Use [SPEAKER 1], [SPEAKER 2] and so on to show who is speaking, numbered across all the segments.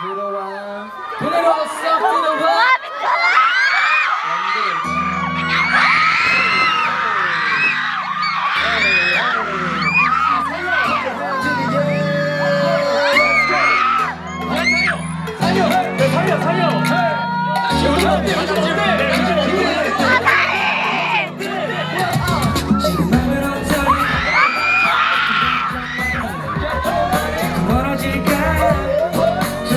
[SPEAKER 1] 들어와.
[SPEAKER 2] 그대로 싹 들어와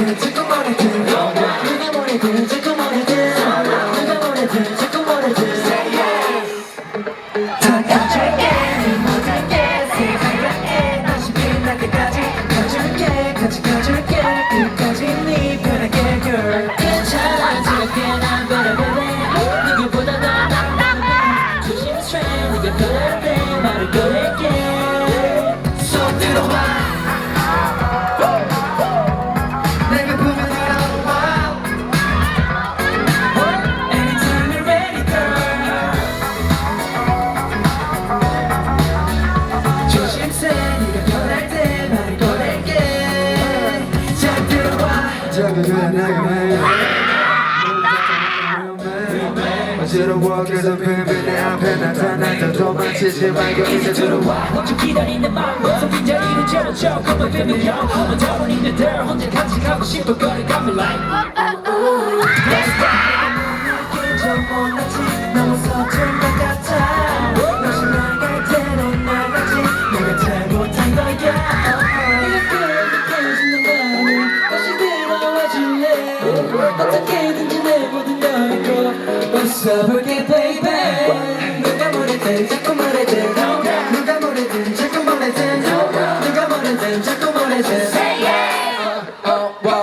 [SPEAKER 3] 뭐래든 자꾸 뭐래든 누가 뭐래든 자꾸 뭐래든 누가 뭐래든 자꾸 뭐래든 다 가줄게
[SPEAKER 1] 어지러워 그래서 뱀이 내 앞에 나타났다 도망치지 말고 이제 들어와.
[SPEAKER 3] 멈춰 기다리는 마음 섞인 자리를 채워줘 Come on baby yo 혼자 버리는 들 혼자 간직하고 싶어 me like Let's go 좀 몰랐지 너무 서툰 것 같아 다시 나갈 대로 나가지 내가 잘못한 거야 이렇게 느껴지는 밤에 다시 들어와 줄래 잊고 웃어볼게 baby. 누가 뭐래든 자꾸 말해든. 누가? 뭐래든 자꾸 말해든. 누가? 뭐래든 자꾸 말해든.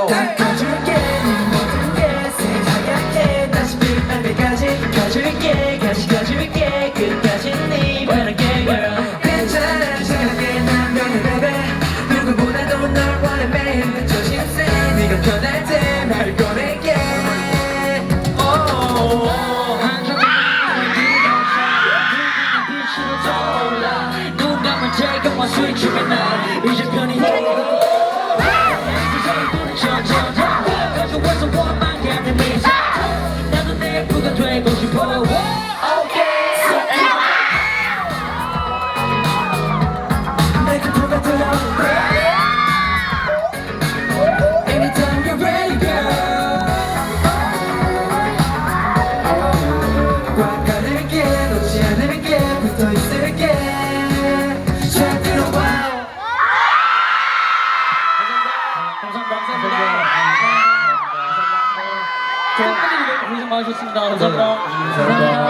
[SPEAKER 3] 다 가줄게 네 모든 게 새하얗게. 다시 빛날 때까지 가줄게 같이 가줄게 눈 감을 제거만 스위치면 나 이제 편히 가져와서 원망 가는 미소 나도 내 부가 되고 싶어 내가
[SPEAKER 2] 팬분들이 너무 고생 많으셨습니다. 감사합니다